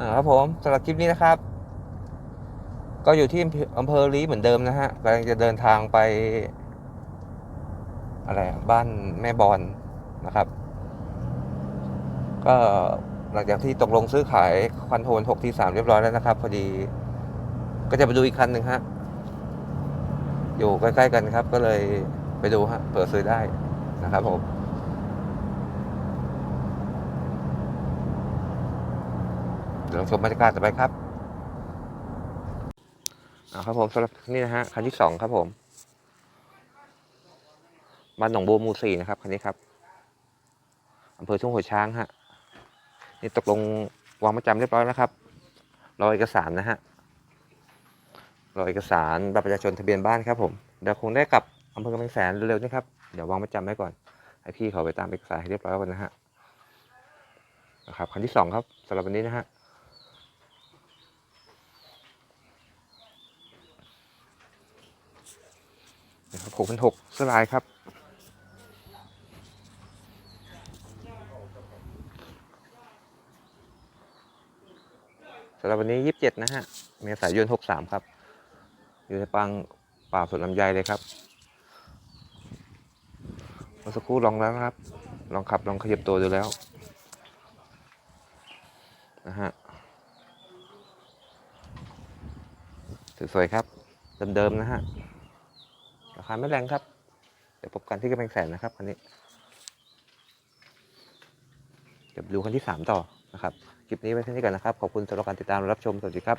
อ่าครับผมสำหรับคลิปนี้นะครับ ก็อยู่ที่อำเภอลีเหมือนเดิมนะฮะกำลังจะเดินทางไป อะไรบ้านแม่บอลนะครับ ก็หลังจากที่ตกลงซื้อขายควันโทน6ที่3เรียบร้อยแล้วนะครับ พอดี ก็จะไปดูอีกคันหนึ่งฮะอยู่ใกล้ๆกันครับ ก็เลยไปดูฮะเปิดซื้อได้นะครับผม เดี๋ยวลองชมบรรยากาศต่อไปครับอ่าครับผมสำหรับนี่นะฮะคันที่สองครับผมบ้านหนองบัวมูสี่นะครับคันนี้ครับอำเภอทุ่งหัวช้างฮะนี่ตกลงวางประจำเรียบร้อยแล้วครับรอเอกสารนะฮะรอเอกสารบัตรประชาชนทะเบียนบ้านครับผมเดี๋ยวคงได้กลับอำเภอกำแพงแสนเร็วๆนี้ครับเดี๋ยววางประจำไว้ก่อนให้พี่เขาไปตามเอกสารให้เรียบร้อยก่อนนะฮะนะครับคันที่สองครับสำหรับวันนี้นะฮะ นะครับหกพันหกสลายครับ สำหรับวันนี้ยี่สิบเจ็ดนะฮะ เมษายนหกสามครับ อยู่ในปังป่าสวนลำไยเลยครับเมื่อสักครู่ลองแล้วครับ ลองขับลองขยับตัวดูแล้ว นะฮะสวยๆครับ เดิมๆนะฮะ ราคาไม่แรงครับ เดี๋ยวพบกันที่กำแพงแสนนะครับคันนี้ เดี๋ยวดูคันที่สามต่อนะครับ คลิปนี้ไว้แค่นี้ก่อนนะครับ ขอบคุณสำหรับการติดตามรับชม สวัสดีครับ